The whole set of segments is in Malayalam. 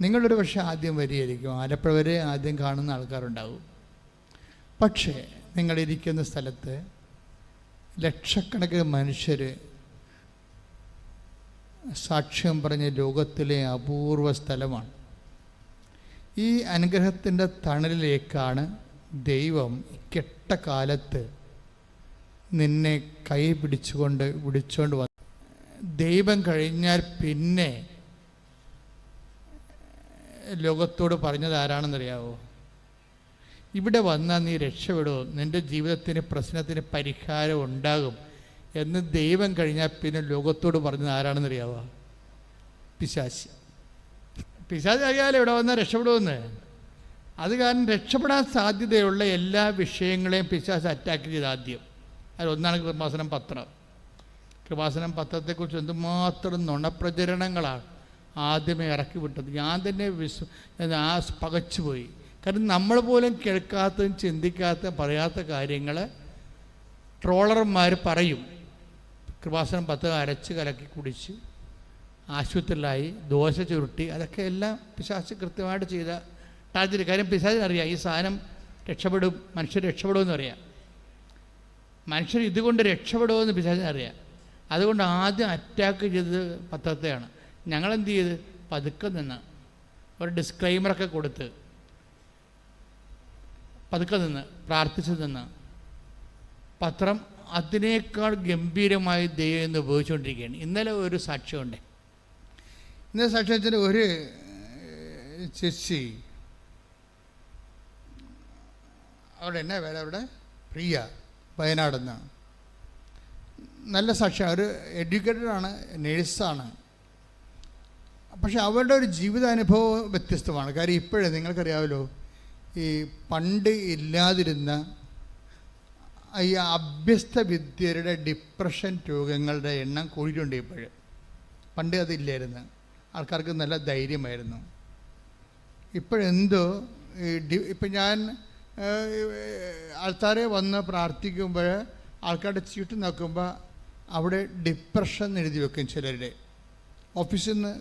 നിങ്ങളൊരു പക്ഷേ ആദ്യം വരികയായിരിക്കും ആലപ്പുഴ വരെ ആദ്യം കാണുന്ന ആൾക്കാരുണ്ടാവും. പക്ഷേ നിങ്ങളിരിക്കുന്ന സ്ഥലത്ത് ലക്ഷക്കണക്കിന് മനുഷ്യർ സാക്ഷ്യം പറഞ്ഞ ലോകത്തിലെ അപൂർവ സ്ഥലമാണ്. ഈ അനുഗ്രഹത്തിന്റെ തണലിലേക്കാണ് ദൈവം കെട്ട കാലത്ത് നിന്നെ കൈ പിടിച്ചുകൊണ്ട് വിളിച്ചുകൊണ്ട് വന്നു ദൈവം കഴിഞ്ഞാൽ പിന്നെ ലോകത്തോട് പറഞ്ഞത് ആരാണെന്നറിയാവോ? ഇവിടെ വന്നാൽ നീ രക്ഷപ്പെടുമോ നിന്റെ ജീവിതത്തിന് പ്രശ്നത്തിന് പരിഹാരം ഉണ്ടാകും എന്ന് ദൈവം കഴിഞ്ഞാൽ പിന്നെ ലോകത്തോട് പറഞ്ഞത് ആരാണെന്നറിയാവോ? പിശാശി പിശാച് അറിയാലോ ഇവിടെ വന്നാൽ രക്ഷപ്പെടുമെന്ന് അത് കാരണം രക്ഷപ്പെടാൻ സാധ്യതയുള്ള എല്ലാ വിഷയങ്ങളെയും പിശാച് അറ്റാക്ക് ചെയ്ത് ആദ്യം. അതിലൊന്നാണ് കൃപാസനം പത്രം. കൃപാസനം പത്രത്തെക്കുറിച്ച് എന്തുമാത്രം നുണപ്രചരണങ്ങളാണ്. ആദ്യമേ ഇറക്കി വിട്ടത്. ഞാൻ തന്നെ വിശ്വ ആ പകച്ചുപോയി കാരണം നമ്മൾ പോലും കേൾക്കാത്തതും ചിന്തിക്കാത്ത പറയാത്ത കാര്യങ്ങൾ ട്രോളർമാർ പറയും. കൃപാസനം പത്ത് അരച്ച് കലക്കി കുടിച്ച് ആശുപത്രിയിലായി ദോശ ചുരുട്ടി. അതൊക്കെ എല്ലാം പിശാച്ച് കൃത്യമായിട്ട് ചെയ്ത ടാർജറ്റ്. കാര്യം പിശാചിനറിയാം ഈ സാധനം രക്ഷപ്പെടും മനുഷ്യർ രക്ഷപ്പെടുമെന്ന് അറിയാം മനുഷ്യർ ഇതുകൊണ്ട് രക്ഷപ്പെടുമെന്ന് പിശാചിനറിയാം അതുകൊണ്ട് ആദ്യം അറ്റാക്ക് ചെയ്തത് പത്രത്തെയാണ്. ഞങ്ങളെന്ത് ചെയ്ത് പതുക്കെ നിന്ന്. ഒരു ഡിസ്ക്ലൈമറൊക്കെ കൊടുത്ത്. പതുക്കെ നിന്ന്. പ്രാർത്ഥിച്ചു നിന്ന്. പത്രം അതിനേക്കാൾ ഗംഭീരമായി ദൈവം എന്ന് ഉപയോഗിച്ചുകൊണ്ടിരിക്കുകയാണ്. ഇന്നലെ ഒരു സാക്ഷ്യമുണ്ട്. ഇന്നലെ സാക്ഷ്യത്തിൽ ഒരു ചേച്ചി. അവിടെ എന്നാ വേറെ അവിടെ? പ്രിയ വയനാടെന്ന് നല്ല സാക്ഷ്യം. ഒരു എഡ്യൂക്കേറ്റഡ് ആണ് നേഴ്സാണ് പക്ഷെ അവരുടെ ഒരു ജീവിതാനുഭവം വ്യത്യസ്തമാണ്. കാര്യം ഇപ്പോഴേ നിങ്ങൾക്കറിയാമല്ലോ ഈ പണ്ട് ഇല്ലാതിരുന്ന ഈ അഭ്യസ്ത വിദ്യരുടെ ഡിപ്രഷൻ രോഗങ്ങളുടെ എണ്ണം കൂടിയിട്ടുണ്ട് ഇപ്പോഴ്. പണ്ട് അതില്ലായിരുന്നു. ആൾക്കാർക്ക് നല്ല ധൈര്യമായിരുന്നു. ഇപ്പോഴെന്തോ ഇപ്പം ഞാൻ ആൾക്കാരെ വന്ന് പ്രാർത്ഥിക്കുമ്പോൾ ആൾക്കാരുടെ ചീട്ട് നോക്കുമ്പോൾ അവിടെ ഡിപ്രഷൻ എഴുതി വെക്കും ചിലരുടെ. ഓഫീസിൽ നിന്ന്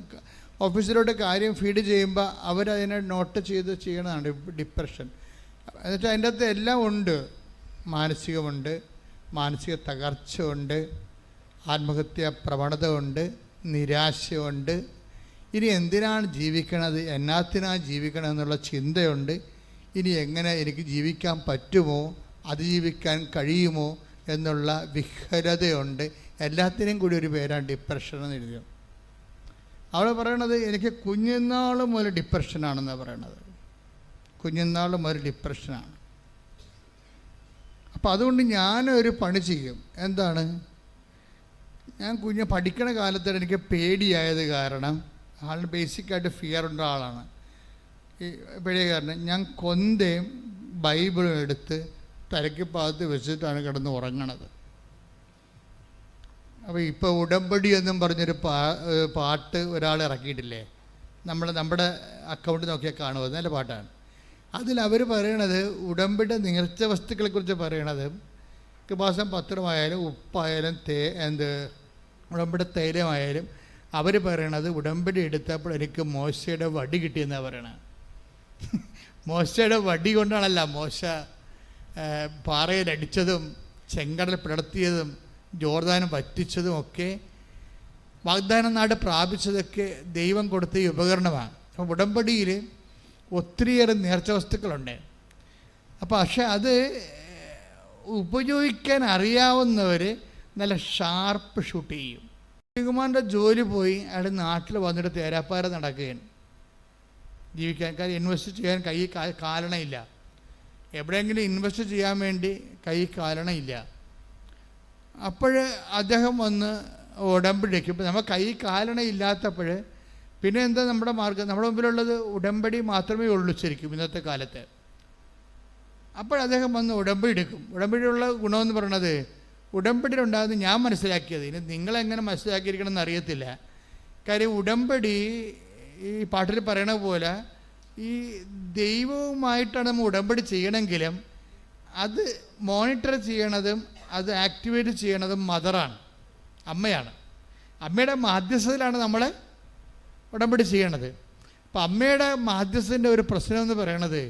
ഓഫീസിലോട്ട് കാര്യം ഫീഡ് ചെയ്യുമ്പോൾ അവരതിനെ നോട്ട് ചെയ്ത് ചെയ്യണതാണ് ഡിപ്രഷൻ. എന്നിട്ട് അതിന്റെ അകത്ത് എല്ലാം ഉണ്ട്. മാനസികമുണ്ട് മാനസിക തകർച്ച ഉണ്ട് ആത്മഹത്യ പ്രവണത ഉണ്ട് നിരാശയുണ്ട്. ഇനി എന്തിനാണ് ജീവിക്കണത്? എന്നാത്തിനാണ് ജീവിക്കണം എന്നുള്ള ചിന്തയുണ്ട്. ഇനി എങ്ങനെ എനിക്ക് ജീവിക്കാൻ പറ്റുമോ? അതിജീവിക്കാൻ കഴിയുമോ? എന്നുള്ള വിഹ്വലതയുണ്ട് എല്ലാത്തിനും കൂടി ഒരു പേരാണ് ഡിപ്രഷൻ എന്ന് എഴുതിയത്. അവൾ പറയണത് എനിക്ക് കുഞ്ഞുനാളും ഒരു ഡിപ്രഷനാണെന്നാണ് പറയണത്. കുഞ്ഞുനാളും ഒരു ഡിപ്രഷനാണ് അപ്പം അതുകൊണ്ട് ഞാനൊരു പണി ചെയ്യും. എന്താണ്? ഞാൻ കുഞ്ഞ് പഠിക്കണ കാലത്ത് എനിക്ക് പേടിയായത് കാരണം ആളിന് ബേസിക്കായിട്ട് ഫിയർ ഉള്ള ആളാണ്. ഈ പേടിയ കാരണം ഞാൻ കൊന്തയും ബൈബിളും എടുത്ത് തലയ്ക്ക് പാകത്ത് വെച്ചിട്ടാണ് കിടന്ന് ഉറങ്ങണത്. അപ്പോൾ ഇപ്പോൾ ഉടമ്പടി എന്നും പറഞ്ഞൊരു പാ പാട്ട് ഒരാൾ ഇറക്കിയിട്ടില്ലേ? നമ്മൾ നമ്മുടെ അക്കൗണ്ട് നോക്കിയാൽ കാണുമോ നല്ല പാട്ടാണ്. അതിൽ അവർ പറയണത് ഉടമ്പടി നേർച്ച വസ്തുക്കളെക്കുറിച്ച് പറയണത് കൃപാസം പത്രമായാലും ഉപ്പായാലും തേ എന്ത് ഉടമ്പടി തൈലമായാലും അവർ പറയണത് ഉടമ്പടി എടുത്തപ്പോൾ എനിക്ക് മോശയുടെ വടി കിട്ടിയെന്നാണ് പറയണത്. മോശയുടെ വടി കൊണ്ടാണല്ല മോശ പാറയിൽ പാറയിലടിച്ചതും ചെങ്കടൽ പിളർത്തിയതും ജോർദാനം പറ്റിച്ചതുമൊക്കെ വാഗ്ദാന നാട് പ്രാപിച്ചതൊക്കെ ദൈവം കൊടുത്ത ഈ ഉപകരണമാണ്. അപ്പോൾ ഉടമ്പടിയിൽ ഒത്തിരിയേറെ നേർച്ച വസ്തുക്കളുണ്ട്. അപ്പോൾ പക്ഷെ അത് ഉപയോഗിക്കാൻ അറിയാവുന്നവർ നല്ല ഷാർപ്പ് ഷൂട്ട് ചെയ്യും. ശ്രീകുമാറിന്റെ ജോലി പോയി അയാൾ നാട്ടിൽ വന്നിട്ട് തേരാപ്പാര നടക്കുകയാണ്. ജീവിക്കാൻ കാര്യം ഇൻവെസ്റ്റ് ചെയ്യാൻ കൈ കാലണയില്ല. എവിടെയെങ്കിലും ഇൻവെസ്റ്റ് ചെയ്യാൻ വേണ്ടി കൈ കാലണയില്ല. അപ്പോൾ അദ്ദേഹം വന്ന് ഉടമ്പടിക്ക്. ഇപ്പം നമ്മൾ കൈ കാലണ ഇല്ലാത്തപ്പോൾ പിന്നെ എന്താ നമ്മുടെ മാർഗം? നമ്മുടെ മുമ്പിലുള്ളത് ഉടമ്പടി മാത്രമേ ഉള്ളൂ ശരിക്കും ഇന്നത്തെ കാലത്ത്. അപ്പോൾ അദ്ദേഹം വന്ന് ഉടമ്പടി എടുക്കും. ഉടമ്പടിയുള്ള ഗുണമെന്ന് പറയണത് ഉടമ്പടിയിലുണ്ടാകുന്നത് ഞാൻ മനസ്സിലാക്കിയത്. ഇനി നിങ്ങളെങ്ങനെ മനസ്സിലാക്കിയിരിക്കണം എന്ന് അറിയത്തില്ല. കാര്യം ഉടമ്പടി ഈ പാട്ടിൽ പറയണ പോലെ ഈ ദൈവവുമായിട്ടാണ് നമ്മൾ ഉടമ്പടി ചെയ്യണമെങ്കിലും അത് മോണിറ്റർ ചെയ്യണതും അത് ആക്ടിവേറ്റ് ചെയ്യണത് മദറാണ് അമ്മയാണ്. അമ്മയുടെ മാധ്യസ്ഥതയിലാണ് നമ്മൾ ഉടമ്പടി ചെയ്യണത്. അപ്പം അമ്മയുടെ മാധ്യസ്ഥന്റെ ഒരു പ്രശ്നം എന്ന് പറയണത്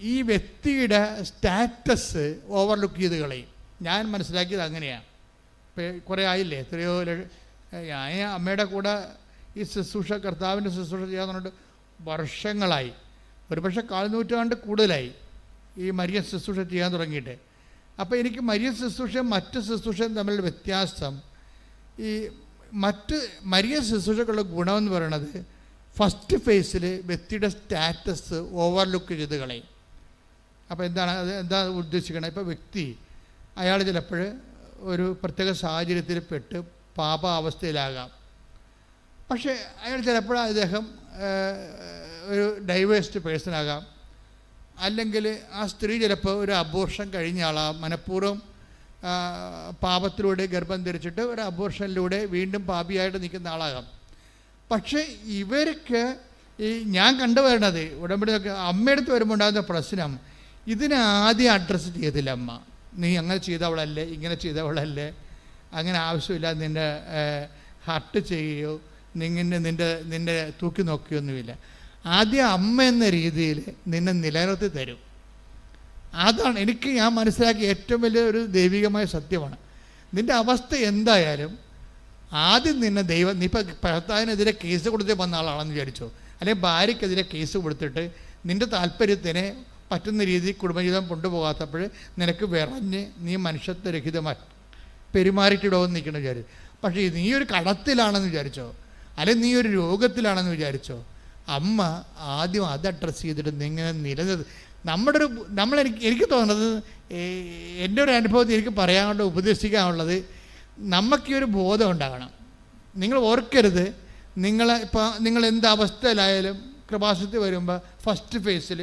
ഈ വ്യക്തിയുടെ സ്റ്റാറ്റസ് ഓവർലുക്ക് ചെയ്ത് കളയും. ഞാൻ മനസ്സിലാക്കിയത് അങ്ങനെയാണ്. ഇപ്പം കുറേ ആയില്ലേ? എത്രയോ ഞാൻ അമ്മയുടെ കൂടെ ഈ ശുശ്രൂഷ കർത്താവിന്റെ ശുശ്രൂഷ ചെയ്യാന്നുണ്ട് വർഷങ്ങളായി. ഒരുപക്ഷെ കാൽ നൂറ്റാണ്ട് കൂടുതലായി ഈ മരിയ ശുശ്രൂഷ ചെയ്യാൻ തുടങ്ങിയിട്ട്. അപ്പോൾ എനിക്ക് മരിയ ശുശ്രൂഷയും മറ്റ് ശുശ്രൂഷയും തമ്മിലുള്ള വ്യത്യാസം. ഈ മറ്റ് മരിയ ശുശ്രൂഷകളുടെ ഗുണമെന്ന് പറയണത് ഫസ്റ്റ് ഫേസിൽ വ്യക്തിയുടെ സ്റ്റാറ്റസ് ഓവർലുക്ക് ചെയ്ത് കളയും. അപ്പോൾ എന്താണ് അത് എന്താ ഉദ്ദേശിക്കണത് ഇപ്പോൾ വ്യക്തി അയാൾ ചിലപ്പോൾ ഒരു പ്രത്യേക സാഹചര്യത്തിൽ പെട്ട് പാപ അവസ്ഥയിലാകാം പക്ഷേ അയാൾ ചിലപ്പോൾ അദ്ദേഹം ഒരു ഡൈവേഴ്സ്ഡ് പേഴ്സൺ ആകാം. അല്ലെങ്കിൽ ആ സ്ത്രീ ചിലപ്പോൾ ഒരു അബോർഷൻ കഴിഞ്ഞ ആളാ. മനഃപൂർവം പാപത്തിലൂടെ ഗർഭം ധരിച്ചിട്ട് ഒരു അബോർഷനിലൂടെ വീണ്ടും പാപിയായിട്ട് നിൽക്കുന്ന ആളാകാം. പക്ഷേ ഇവർക്ക് ഈ ഞാൻ കണ്ടുവരണത് ഉടമ്പടി അമ്മയടുത്ത് വരുമ്പോൾ ഉണ്ടാകുന്ന പ്രശ്നം ഇതിനെ ആദ്യം അഡ്രസ്സ് ചെയ്തില്ല അമ്മ. നീ അങ്ങനെ ചെയ്തവളല്ലേ ഇങ്ങനെ ചെയ്തവളല്ലേ അങ്ങനെ ആവശ്യമില്ല നിന്റെ ഹർട്ട് ചെയ്യുകയോ നിങ്ങനെ നിന്റെ നിന്റെ തൂക്കി നോക്കുകയൊന്നുമില്ല. ആദ്യം അമ്മ എന്ന രീതിയിൽ നിന്നെ നിലനിർത്തി തരും. അതാണ് എനിക്ക് ഞാൻ മനസ്സിലാക്കിയ ഏറ്റവും വലിയ ഒരു ദൈവികമായ സത്യമാണ്. നിന്റെ അവസ്ഥ എന്തായാലും ആദ്യം നിന്നെ ദൈവം നീ ഇപ്പം ഭർത്താവിനെതിരെ കേസ് കൊടുത്ത് വന്ന ആളാണെന്ന് വിചാരിച്ചോ? അല്ലെങ്കിൽ ഭാര്യയ്ക്കെതിരെ കേസ് കൊടുത്തിട്ട് നിന്റെ താല്പര്യത്തിന് പറ്റുന്ന രീതിയിൽ കുടുംബജീവിതം കൊണ്ടുപോകാത്തപ്പോൾ നിനക്ക് വിറഞ്ഞ് നീ മനുഷ്യത്വരഹിതമായി പെരുമാറിയിട്ടിടോന്ന് നിൽക്കണം വിചാരിച്ചു? പക്ഷേ നീ ഒരു കടത്തിലാണെന്ന് വിചാരിച്ചോ? അല്ലെങ്കിൽ നീ ഒരു രോഗത്തിലാണെന്ന് വിചാരിച്ചോ? അമ്മ ആദ്യം അത് അഡ്രസ്സ് ചെയ്തിട്ട് നിങ്ങനെ നിലനിർ നമ്മുടെ ഒരു നമ്മൾ എനിക്ക് എനിക്ക് തോന്നുന്നത് എന്റെ ഒരു അനുഭവത്തിൽ എനിക്ക് പറയാനുള്ള ഉപദേശിക്കാനുള്ളത് നമുക്ക് ഈ ഒരു ബോധം ഉണ്ടാകണം. നിങ്ങൾ ഓർക്കരുത് നിങ്ങൾ ഇപ്പോൾ നിങ്ങൾ എന്ത് അവസ്ഥയിലായാലും കൃപാസത്തിൽ വരുമ്പോൾ ഫസ്റ്റ് ഫേസിൽ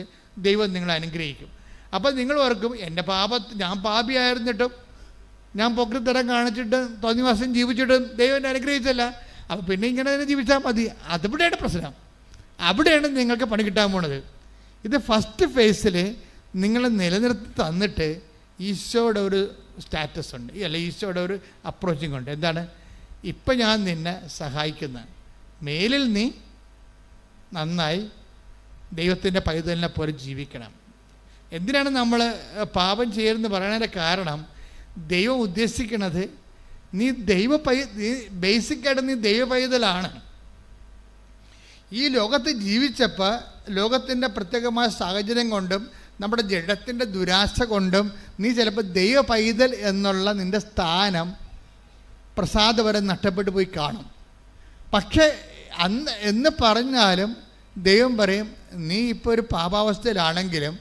ദൈവം നിങ്ങളെ അനുഗ്രഹിക്കും. അപ്പോൾ നിങ്ങൾ ഓർക്കും എന്റെ പാപ ഞാൻ പാപിയായിരുന്നിട്ടും ഞാൻ പൊക്കത്തരം കാണിച്ചിട്ട് തോന്നിവാസം ജീവിച്ചിട്ടും ദൈവം എന്നെ അനുഗ്രഹിച്ചല്ല അപ്പോൾ പിന്നെ ഇങ്ങനെ തന്നെ ജീവിച്ചാൽ മതി. അതിവിടെയാണ് പ്രശ്നം. അവിടെയാണ് നിങ്ങൾക്ക് പണി കിട്ടാൻ പോണത്. ഇത് ഫസ്റ്റ് ഫേസിൽ നിങ്ങൾ നിലനിർത്തി തന്നിട്ട് ഈശോയുടെ ഒരു സ്റ്റാറ്റസ് ഉണ്ട്. അല്ല ഈശോയുടെ ഒരു അപ്രോച്ചിങ് ഉണ്ട്. എന്താണ്? ഇപ്പം ഞാൻ നിന്നെ സഹായിക്കുന്ന. മേലിൽ നീ നന്നായി ദൈവത്തിന്റെ പൈതലിനെ പോലെ ജീവിക്കണം. എന്തിനാണ് നമ്മൾ പാപം ചെയ്യരുതെന്ന് പറയുന്നതിന്റെ കാരണം ദൈവം ഉദ്ദേശിക്കുന്നത് നീ ദൈവ പൈ ബേസിക്കായിട്ട് നീ ദൈവ പൈതലാണ്. ഈ ലോകത്ത് ജീവിച്ചപ്പോൾ ലോകത്തിന്റെ പ്രത്യേകമായ സാഹചര്യം കൊണ്ടും നമ്മുടെ ജഡത്തിന്റെ ദുരാശ കൊണ്ടും നീ ചിലപ്പോൾ ദൈവ പൈതൽ എന്നുള്ള നിന്റെ സ്ഥാനം പ്രസാദപരം നഷ്ടപ്പെട്ടു പോയി കാണും. പക്ഷേ അന്ന് എന്ന് പറഞ്ഞാലും ദൈവം പറയും നീ ഇപ്പോൾ ഒരു പാപാവസ്ഥയിലാണെങ്കിലും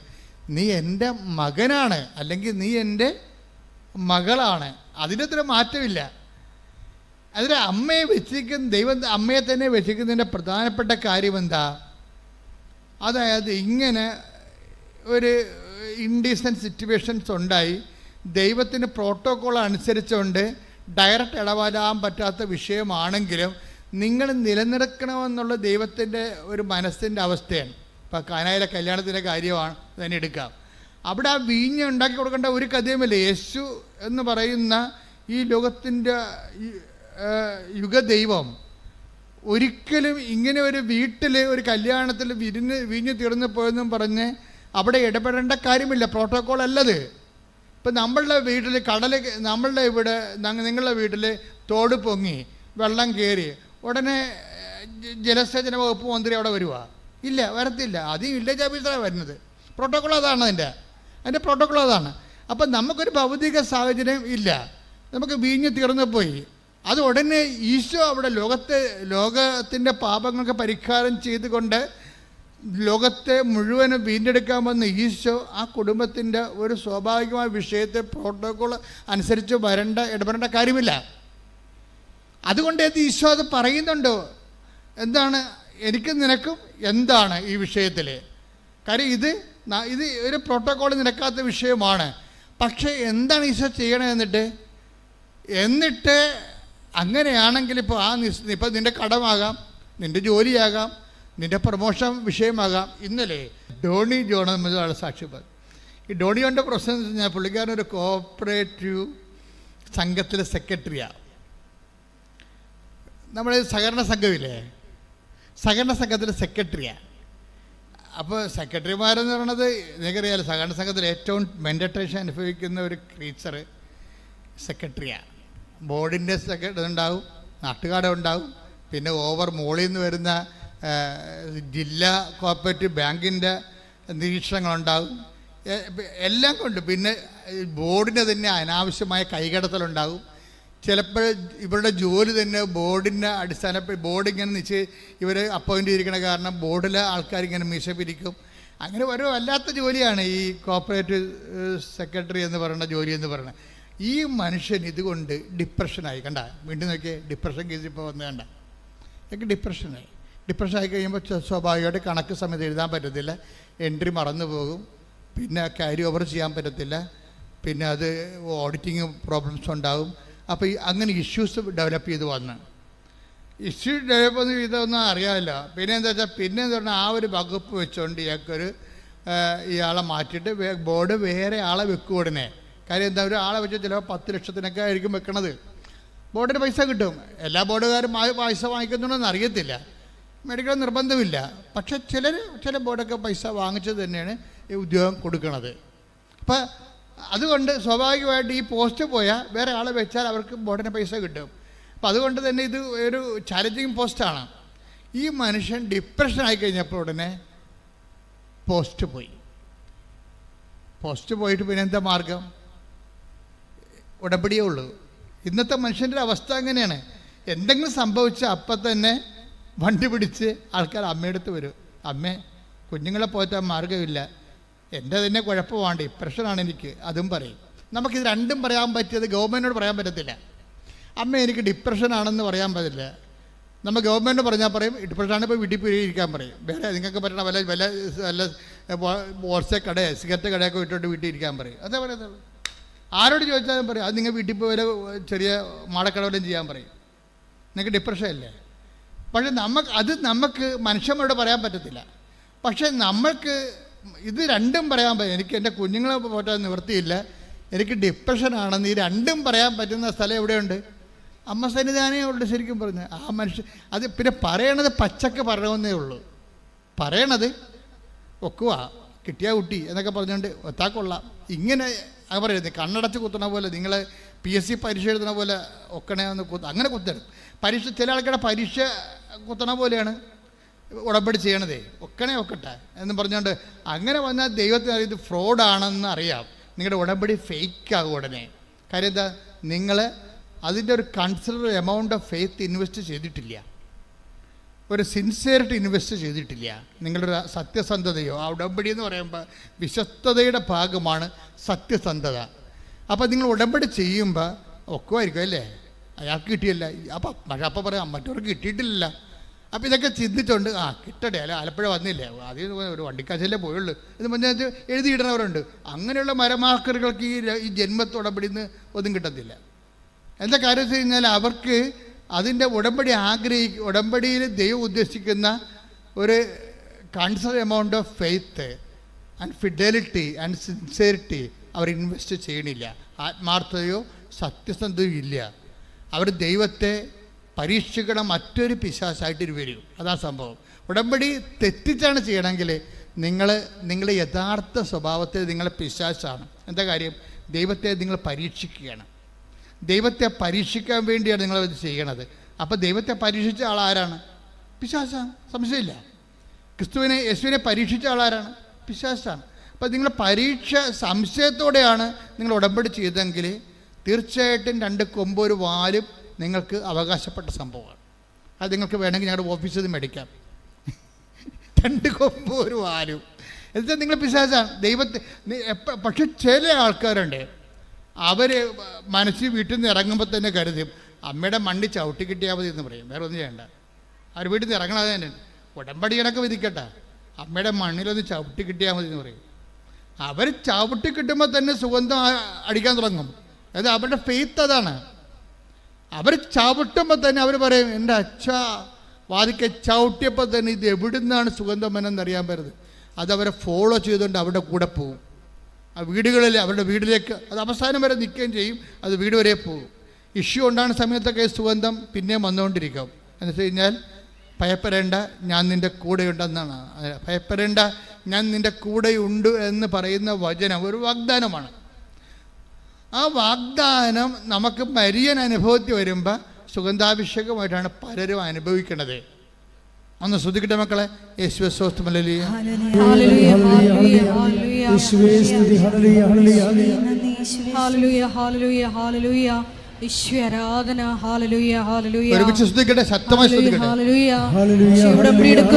നീ എന്റെ മകനാണ് അല്ലെങ്കിൽ നീ എന്റെ മകളാണ്. അതിനത്ര മാറ്റമില്ല. അതിൽ അമ്മയെ വെച്ചിരിക്കുന്ന ദൈവം അമ്മയെ തന്നെ വെച്ചിരിക്കുന്നതിന്റെ പ്രധാനപ്പെട്ട കാര്യം എന്താ? അതായത് ഇങ്ങനെ ഒരു ഇൻഡീസന്റ് സിറ്റുവേഷൻസ് ഉണ്ടായി. ദൈവത്തിന് പ്രോട്ടോക്കോൾ അനുസരിച്ചുകൊണ്ട് ഡയറക്റ്റ് ഇടപെടാൻ പറ്റാത്ത വിഷയമാണെങ്കിലും നിങ്ങൾ നിലനിൽക്കണമെന്നുള്ള ദൈവത്തിന്റെ ഒരു മനസ്സിന്റെ അവസ്ഥയാണ്. ഇപ്പോൾ കാനായിലെ കല്യാണത്തിന്റെ കാര്യമാണ് തന്നെ എടുക്കാം. അവിടെ ആ വീഞ്ഞ് ഉണ്ടാക്കി കൊടുക്കേണ്ട ഒരു കഥയുമില്ല. യേശു എന്ന് പറയുന്ന ഈ ലോകത്തിന്റെ യുഗദൈവം ഒരിക്കലും ഇങ്ങനെ ഒരു വീട്ടിൽ ഒരു കല്യാണത്തിൽ വിരിഞ്ഞ് വിരിഞ്ഞ് തീർന്നു പോയെന്നും പറഞ്ഞ് അവിടെ ഇടപെടേണ്ട കാര്യമില്ല. പ്രോട്ടോക്കോൾ അല്ലത്. ഇപ്പം നമ്മളുടെ വീട്ടിൽ കടൽ നമ്മളുടെ ഇവിടെ നിങ്ങളുടെ വീട്ടിൽ തോട് പൊങ്ങി വെള്ളം കയറി ഉടനെ ജലസേചന വകുപ്പ് മന്ത്രി അവിടെ വരുവാ. ഇല്ല വരത്തില്ല. അത് വില്ലേജ് ഓഫീസറാണ് വരുന്നത്. പ്രോട്ടോക്കോൾ അതാണ് അതിന്റെ അതിന്റെ പ്രോട്ടോക്കോൾ അതാണ്. അപ്പം നമുക്കൊരു ഭൗതിക സാഹചര്യം ഇല്ല. നമുക്ക് വീഞ്ഞ് തീർന്നു പോയി. അത് ഉടനെ ഈശോ അവിടെ ലോകത്തെ ലോകത്തിന്റെ പാപങ്ങൾക്ക് പരിഹാരം ചെയ്തുകൊണ്ട് ലോകത്തെ മുഴുവനും വീണ്ടെടുക്കാൻ വന്ന ഈശോ ആ കുടുംബത്തിന്റെ ഒരു സ്വാഭാവികമായ വിഷയത്തെ പ്രോട്ടോകോൾ അനുസരിച്ച് വരേണ്ട ഇടപെടേണ്ട കാര്യമില്ല. അതുകൊണ്ട് ഇത് ഈശോ അത് പറയുന്നുണ്ടോ? എന്താണ് എനിക്ക് നിനക്കും എന്താണ് ഈ വിഷയത്തിൽ? കാര്യം ഇത് ഇത് ഒരു പ്രോട്ടോകോൾ നിരക്കാത്ത വിഷയമാണ്. പക്ഷേ എന്താണ് ഈശോ ചെയ്യണമെന്നിട്ട് എന്നിട്ട് അങ്ങനെയാണെങ്കിൽ ഇപ്പോൾ ആ നിസ് ഇപ്പോൾ നിന്റെ കടമാകാം നിന്റെ ജോലിയാകാം നിന്റെ പ്രമോഷൻ വിഷയമാകാം. ഇന്നലെ ഡോണി ജോൺ എന്നൊരാൾ പറഞ്ഞു ഈ ഡോണി ജോണിന്റെ പ്രശ്നം എന്ന് പറഞ്ഞാൽ പുള്ളിക്കാരനൊരു കോഓപ്പറേറ്റീവ് സംഘത്തിലെ സെക്രട്ടറിയാണ് നമ്മൾ സഹകരണ സംഘമില്ലേ? സഹകരണ സംഘത്തിലെ സെക്രട്ടറിയാണ് അപ്പോൾ സെക്രട്ടറിമാരെന്ന് പറയുന്നത് നിങ്ങൾക്കറിയാലോ സഹകരണ സംഘത്തിൽ ഏറ്റവും മെന്റേഷൻ അനുഭവിക്കുന്ന ഒരു ക്രീച്ചർ സെക്രട്ടറിയാണ് ബോർഡിന്റെ ഉണ്ടാവും നാട്ടുകാടം ഉണ്ടാവും. പിന്നെ ഓവർ മോളിൽ നിന്ന് വരുന്ന ജില്ലാ കോപ്പറേറ്റീവ് ബാങ്കിന്റെ നിരീക്ഷണങ്ങളുണ്ടാവും. എല്ലാം കൊണ്ട് പിന്നെ ബോർഡിന് തന്നെ അനാവശ്യമായ കൈകടത്തലുണ്ടാകും ചിലപ്പോൾ ഇവരുടെ ജോലി തന്നെ ബോർഡിന്റെ അടിസ്ഥാനത്തിൽ ബോർഡ് ഇങ്ങനെ നിശ്ചയ ഇവർ അപ്പോയിന്റ് ചെയ്തിരിക്കണ കാരണം ബോർഡിലെ ആൾക്കാർ ഇങ്ങനെ മീശപ്പിരിക്കും അങ്ങനെ ഓരോ വല്ലാത്ത ജോലിയാണ് ഈ കോപ്പറേറ്റീവ് സെക്രട്ടറി എന്ന് പറയുന്ന ജോലി എന്ന് പറയുന്നത്. ഈ മനുഷ്യൻ ഇതുകൊണ്ട് ഡിപ്രഷനായി. കണ്ട? വീണ്ടും നോക്കിയേ. ഡിപ്രഷൻ കേസിൽ ഇപ്പോൾ വന്ന് കണ്ട? എനിക്ക് ഡിപ്രഷനായി ഡിപ്രഷൻ ആയി കഴിയുമ്പോൾ സ്വാഭാവികമായിട്ട് കണക്ക് സമയത്ത് എഴുതാൻ പറ്റത്തില്ല. എൻട്രി മറന്നു പോകും. പിന്നെ ക്യാരി ഓവർ ചെയ്യാൻ പറ്റത്തില്ല. പിന്നെ അത് ഓഡിറ്റിങ് പ്രോബ്ലംസ് ഉണ്ടാകും അപ്പോൾ ഈ അങ്ങനെ ഇഷ്യൂസ് ഡെവലപ്പ് ചെയ്ത് വന്ന്. ഇഷ്യൂ ഡെവലപ്പ് ചെയ്തൊന്നും അറിയാമല്ല പിന്നെ എന്താ വെച്ചാൽ പിന്നെ എന്താ പറഞ്ഞാൽ ആ ഒരു വകുപ്പ് വെച്ചുകൊണ്ട് ഇയാൾക്കൊരു ഇയാളെ മാറ്റിയിട്ട് ബോർഡ് വേറെ ആളെ വെക്കും ഉടനെ കാര്യം എന്താ ഒരാളെ വെച്ച് ചിലപ്പോൾ പത്ത് ലക്ഷത്തിനൊക്കെ ആയിരിക്കും വെക്കണത്. ബോർഡിന് പൈസ കിട്ടും. എല്ലാ ബോർഡുകാരും പൈസ വാങ്ങിക്കുന്നുണ്ടെന്ന് അറിയത്തില്ല. മെഡിക്കൽ നിർബന്ധമില്ല. പക്ഷെ ചിലർ ചില ബോർഡൊക്കെ പൈസ വാങ്ങിച്ചത് തന്നെയാണ് ഈ ഉദ്യോഗം കൊടുക്കുന്നത് അപ്പം അതുകൊണ്ട് സ്വാഭാവികമായിട്ട് ഈ പോസ്റ്റ് പോയാൽ വേറെ ആളെ വെച്ചാൽ അവർക്ക് ബോർഡിന് പൈസ കിട്ടും. അപ്പം അതുകൊണ്ട് തന്നെ ഇത് ഒരു ചാലഞ്ചിങ് പോസ്റ്റാണ് ഈ മനുഷ്യൻ ഡിപ്രഷൻ ആയി കഴിഞ്ഞപ്പോൾ ഉടനെ പോസ്റ്റ് പോയി. പോസ്റ്റ് പോയിട്ട് പിന്നെ എന്താ മാർഗം? ഉടമ്പടിയേ ഉള്ളൂ. ഇന്നത്തെ മനുഷ്യന്റെ അവസ്ഥ അങ്ങനെയാണ്. എന്തെങ്കിലും സംഭവിച്ചാൽ അപ്പം തന്നെ വണ്ടി പിടിച്ച് ആൾക്കാർ അമ്മയെടുത്ത് വരും. അമ്മേ കുഞ്ഞുങ്ങളെ പോറ്റാൻ മാർഗമില്ല എന്റെ തന്നെ കുഴപ്പമാണ് ഡിപ്രഷനാണ് എനിക്ക്. അതും പറയും. നമുക്കിത് രണ്ടും പറയാൻ പറ്റിയത് ഗവൺമെന്റിനോട് പറയാൻ പറ്റത്തില്ല. അമ്മ എനിക്ക് ഡിപ്രഷനാണെന്ന് പറയാൻ പറ്റില്ല. നമ്മൾ ഗവൺമെന്റ് പറഞ്ഞാൽ പറയും ഡിപ്രഷനാണ് ഇപ്പോൾ വീട്ടിൽ പോയി ഇരിക്കാൻ പറയും. വേറെ നിങ്ങൾക്ക് പറ്റണ വല്ല വല്ല വല്ല വാട്സപ്പ് കടയോ സിഗരറ്റ് കടയൊക്കെ വിട്ടോട്ട് വീട്ടിൽ ഇരിക്കാൻ പറയും. അതേ പറയുന്നുള്ളൂ ആരോട് ചോദിച്ചാലും പറയും അത് നിങ്ങൾ വീട്ടിൽ പോയി ചെറിയ മാടക്കടവലം ചെയ്യാൻ പറയും. നിങ്ങൾക്ക് ഡിപ്രഷൻ അല്ലേ? പക്ഷെ നമുക്ക് അത് നമുക്ക് മനുഷ്യന്മാരോട് പറയാൻ പറ്റത്തില്ല. പക്ഷേ നമ്മൾക്ക് ഇത് രണ്ടും പറയാൻ പറ്റും എനിക്ക് എന്റെ കുഞ്ഞുങ്ങളെ പോറ്റാൻ നിവൃത്തിയില്ല. എനിക്ക് ഡിപ്രഷനാണെന്ന് ഈ രണ്ടും പറയാൻ പറ്റുന്ന സ്ഥലം എവിടെയുണ്ട്? അമ്മ സന്നിധാനേ ഉള്ളൂ ശരിക്കും പറഞ്ഞു ആ മനുഷ്യൻ അത് പിന്നെ പറയണത് പച്ചക്ക് പറയണമെന്നേ ഉള്ളൂ. പറയണത് ഒക്കുക കിട്ടിയ കുട്ടി എന്നൊക്കെ പറഞ്ഞുകൊണ്ട് ഒത്താക്കൊള്ളാം ഇങ്ങനെ അത് പറയരുത്. കണ്ണടച്ച് കുത്തണ പോലെ നിങ്ങൾ പി എസ് സി പരീക്ഷ എഴുതുന്ന പോലെ ഒക്കണേ ഒന്ന് കുത്ത. അങ്ങനെ കുത്തരുത്. പരീക്ഷ ചില ആൾക്കാരുടെ പരീക്ഷ കുത്തണ പോലെയാണ് ഉടമ്പടി ചെയ്യണതേ. ഒക്കണേ ഒക്കട്ടെ എന്ന് പറഞ്ഞുകൊണ്ട് അങ്ങനെ വന്നാൽ ദൈവത്തിന് അറിയാം ഇത് ഫ്രോഡാണെന്ന് അറിയാം. നിങ്ങളുടെ ഉടമ്പടി ഫേക്ക് ആകും ഉടനെ. കാര്യം എന്താ? നിങ്ങൾ അതിന്റെ ഒരു consider amount of faith invest ചെയ്തിട്ടില്ല. ഒരു സിൻസിയറിറ്റി ഇൻവെസ്റ്റ് ചെയ്തിട്ടില്ല. നിങ്ങളുടെ സത്യസന്ധതയോ ആ ഉടമ്പടി എന്ന് പറയുമ്പോൾ വിശ്വസ്തതയുടെ ഭാഗമാണ് സത്യസന്ധത. അപ്പോൾ നിങ്ങൾ ഉടമ്പടി ചെയ്യുമ്പോൾ ഒക്കെ ഒക്കുമായിരിക്കും അല്ലേ? അയാൾക്ക് കിട്ടിയല്ല. അപ്പം പക്ഷേ അപ്പം പറയാം മറ്റവർക്ക് കിട്ടിയിട്ടില്ല. അപ്പോൾ ഇതൊക്കെ ചിന്തിച്ചുകൊണ്ട് ആ കിട്ടട്ടെ അല്ല ആലപ്പുഴ വന്നില്ലേ. ആദ്യം ഒരു വണ്ടിക്കാശല്ലേ പോയുള്ളൂ. എന്ന് പറഞ്ഞാൽ എഴുതിയിടുന്നവരുണ്ട് അങ്ങനെയുള്ള മരമാക്കറുകൾക്ക് ഈ ജന്മത്തോടെ ഈ ജന്മത്തുടമ്പടി നിന്ന് ഒന്നും കിട്ടത്തില്ല. എന്താ കാര്യം വെച്ച് കഴിഞ്ഞാൽ അവർക്ക് അതിന്റെ ഉടമ്പടി ആഗ്രഹി ഉടമ്പടിയിൽ ദൈവം ഉദ്ദേശിക്കുന്ന ഒരു കൺസർ amount of faith and fidelity and sincerity our invest ചെയ്യണില്ല. ആത്മാർത്ഥതയോ സത്യസന്ധതയോ ഇല്ല. അവർ ദൈവത്തെ പരീക്ഷിക്കണ മറ്റൊരു പിശാസായിട്ട് വരും. അതാ സംഭവം. ഉടമ്പടി തെറ്റിച്ചാണ് ചെയ്യണമെങ്കിൽ നിങ്ങൾ നിങ്ങളുടെ യഥാർത്ഥ സ്വഭാവത്തെ നിങ്ങളെ പിശാസാണ് എന്താ കാര്യം? ദൈവത്തെ നിങ്ങൾ പരീക്ഷിക്കുകയാണ്. ദൈവത്തെ പരീക്ഷിക്കാൻ വേണ്ടിയാണ് നിങ്ങളത് ചെയ്യണത്. അപ്പോൾ ദൈവത്തെ പരീക്ഷിച്ച ആൾ ആരാണ് പിശാസാണ് സംശയമില്ല. ക്രിസ്തുവിനെ യേശുവിനെ പരീക്ഷിച്ച ആളാരാണ്? പിശാസാണ് അപ്പോൾ നിങ്ങൾ പരീക്ഷ സംശയത്തോടെയാണ് നിങ്ങൾ ഉടമ്പടി ചെയ്തെങ്കിൽ തീർച്ചയായിട്ടും രണ്ട് കൊമ്പ് ഒരു വാലും നിങ്ങൾക്ക് അവകാശപ്പെട്ട സംഭവമാണ്. അത് നിങ്ങൾക്ക് വേണമെങ്കിൽ ഞങ്ങളുടെ ഓഫീസിൽ നിന്ന് മേടിക്കാം. രണ്ട് കൊമ്പ് ഒരു വാലും. എന്നുവെച്ചാൽ നിങ്ങൾ പിശാചാണ്. ദൈവത്തെ പക്ഷെ ചില ആൾക്കാരുണ്ട്. അവർ മനസ്സിൽ വീട്ടിൽ നിന്ന് ഇറങ്ങുമ്പോൾ തന്നെ കരുതും അമ്മയുടെ മണ്ണി ചവിട്ടി കിട്ടിയാൽ മതി എന്ന് പറയും. വേറെ ഒന്നും ചെയ്യണ്ട. അവർ വീട്ടിൽ നിന്ന് ഇറങ്ങണത് തന്നെ ഉടമ്പടി കണക്ക് വിധിക്കട്ടെ. അമ്മയുടെ മണ്ണിലൊന്ന് ചവിട്ടി കിട്ടിയാൽ മതി എന്ന് പറയും. അവർ ചവിട്ടി കിട്ടുമ്പോൾ തന്നെ സുഗന്ധം അടിക്കാൻ തുടങ്ങും. അതായത് അവരുടെ ഫെയ്ത്ത് അതാണ്. അവർ ചവിട്ടുമ്പോൾ തന്നെ അവർ പറയും എന്റെ അച്ഛ വാതിക്ക ചവിട്ടിയപ്പോൾ തന്നെ ഇത് എവിടുന്നാണ് സുഗന്ധം എന്നറിയാൻ പറ്റുന്നത് അതവരെ ഫോളോ ചെയ്തുകൊണ്ട് അവരുടെ കൂടെ പോകും ആ വീടുകളിൽ അവരുടെ വീടിലേക്ക് അത് അവസാനം വരെ നിൽക്കുകയും ചെയ്യും അത് വീട് വരെ പോകും. ഇഷ്യൂ ഉണ്ടാകുന്ന സമയത്തൊക്കെ സുഗന്ധം പിന്നെയും വന്നുകൊണ്ടിരിക്കും. എന്ന് വെച്ച് കഴിഞ്ഞാൽ ഭയപ്പെടേണ്ട ഞാൻ നിന്റെ കൂടെയുണ്ടെന്നാണ്. ഭയപ്പെടേണ്ട ഞാൻ നിന്റെ കൂടെയുണ്ട് എന്ന് പറയുന്ന വചനം ഒരു വാഗ്ദാനമാണ്. ആ വാഗ്ദാനം നമുക്ക് മരിയൻ അനുഭവത്തിൽ വരുമ്പോൾ സുഗന്ധാഭിഷേകമായിട്ടാണ് പലരും അനുഭവിക്കുന്നത് ഒന്ന് ശ്രദ്ധിക്കട്ടെ മക്കളെ? സ്തുതി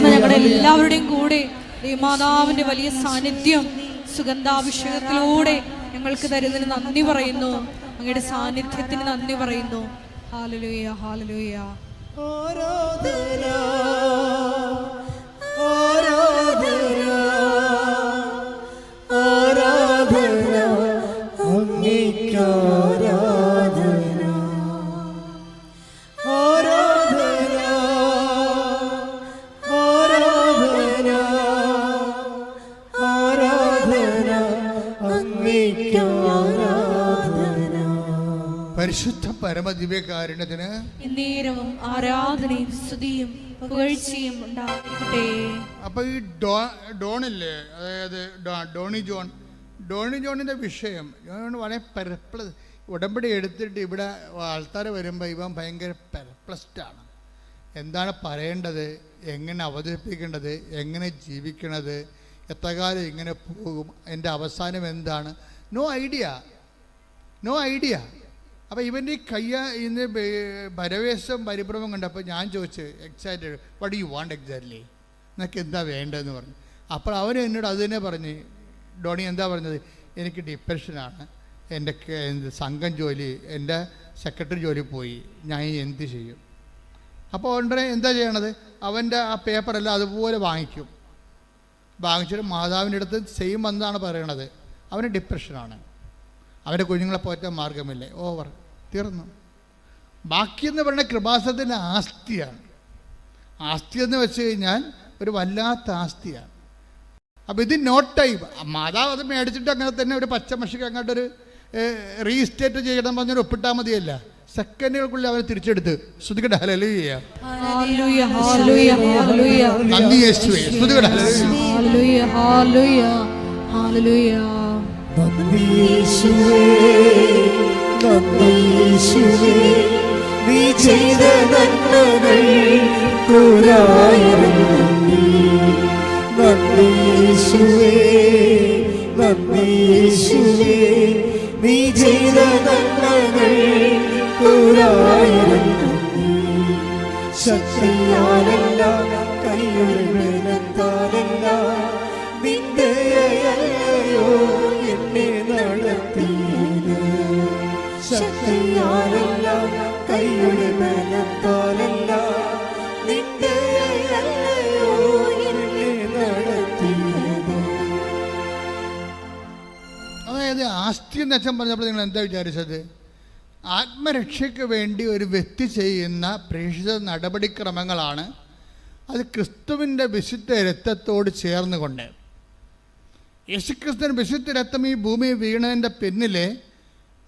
ഞങ്ങളുടെ എല്ലാവരുടെയും കൂടെ മാതാവിന്റെ വലിയ സാന്നിധ്യം സുഗന്ധാഭിഷേകത്തിലൂടെ ഞങ്ങൾക്ക് തരുന്നതിന് നന്ദി പറയുന്നു. അങ്ങയുടെ സാന്നിധ്യത്തിന് നന്ദി പറയുന്നു. ഹാലലുയ ഹാലലുയ ഓരോ ആരാധന ആരാധന പരമദിവ്യകാരുണ്യത്തിന് എന്നേരവും ആരാധനയും സ്തുതിയും പുകഴ്ചയും ഉണ്ടായിരിക്കട്ടെ അപ്പോൾ ഈ ഡോ ഡോണില്ലേ അതായത് ഡോണി ജോൺ ഡോണി ജോണിന്റെ വിഷയം ജോൺ വളരെ പെർപ്ലസ് ഉടമ്പടി എടുത്തിട്ട് ഇവിടെ ആൾക്കാർ വരുമ്പോൾ ഇവൻ ഭയങ്കര പെർപ്ലസ്ഡാണ് എന്താണ് പറയേണ്ടത്? എങ്ങനെ അവതരിപ്പിക്കേണ്ടത്? എങ്ങനെ ജീവിക്കണത്? എത്ര കാലം ഇങ്ങനെ പോകും? എന്റെ അവസാനം എന്താണ്? No idea. No idea. അപ്പോൾ ഇവന്റെ ഈ കയ്യ ഇന്ന് പരവേശം പരിഭ്രമം കണ്ടപ്പോൾ ഞാൻ ചോദിച്ചു excited what you want exactly നിനക്ക് എന്താ വേണ്ടതെന്ന് പറഞ്ഞു. അപ്പോൾ അവൻ എന്നോട് അത് തന്നെ പറഞ്ഞ് ഡോണി എന്താ പറഞ്ഞത്? എനിക്ക് ഡിപ്രഷനാണ് എന്റെ സംഘം ജോലി എന്റെ സെക്രട്ടറി ജോലി പോയി. ഞാൻ എന്ത് ചെയ്യും? അപ്പോൾ ഉടനെ എന്താ ചെയ്യണത്? അവന്റെ ആ പേപ്പറെല്ലാം അതുപോലെ വാങ്ങിക്കും. വാങ്ങിച്ചിട്ട് മാതാവിന്റെ അടുത്ത് സെയിം വന്നാണ് പറയണത്. അവന് ഡിപ്രഷനാണ് അവന്റെ കുഞ്ഞുങ്ങളെ പോറ്റാൻ മാർഗമില്ലേ ഓവർ തീർന്നു. ബാക്കിയെന്ന് പറയുന്ന കൃപാസത്തിന്റെ ആസ്തിയാണ്. ആസ്തി എന്ന് വെച്ച് കഴിഞ്ഞാൽ ഒരു വല്ലാത്ത ആസ്തിയാണ്. അപ്പോൾ ഇത് നോട്ട് ടൈം മാതാവ് അത് മേടിച്ചിട്ട് അങ്ങനെ തന്നെ ഒരു പച്ചമഷിക്ക് അങ്ങോട്ട് ഒരു റീസ്റ്റേറ്റ് ചെയ്യണം പറഞ്ഞൊരു ഒപ്പിട്ടാൽ മതിയല്ല. സെക്കൻഡുകൾക്കുള്ളിൽ അവരെ തിരിച്ചെടുത്ത്. ശ്രുതികട്ടെ ഹലലുയ്യ ഹാലലുയ ഹാലലുയ ഹാലലുയ നന്ദി യേശുവേ. ശ്രുതികട്ടെ ഹലലുയ്യ ഹാലലുയ ഹാലലുയ ഹാലലുയ നന്ദീശുവേ നന്ദീശുവേ നീ ചെയ്ത നന്ദീശുവേ നന്ദീശുവേ നീ ചെയ്ത നന്മകൾ കൂരായിരം നന്ദി ശക്തിയാലല്ല എന്നെ നടത്തിയത് അതായത് ആസ്തി എന്ന് അച്ഛൻ പറഞ്ഞപ്പോൾ നിങ്ങൾ എന്താ വിചാരിച്ചത്? ആത്മരക്ഷയ്ക്ക് വേണ്ടി ഒരു വ്യക്തി ചെയ്യുന്ന പ്രേക്ഷിത നടപടിക്രമങ്ങളാണ് അത് ക്രിസ്തുവിന്റെ വിശുദ്ധ രക്തത്തോട് ചേർന്നുകൊണ്ട്. യേശുക്രിസ്തുവിന്റെ വിശുദ്ധ രക്തം ഈ ഭൂമി വീണതിന്റെ പിന്നിൽ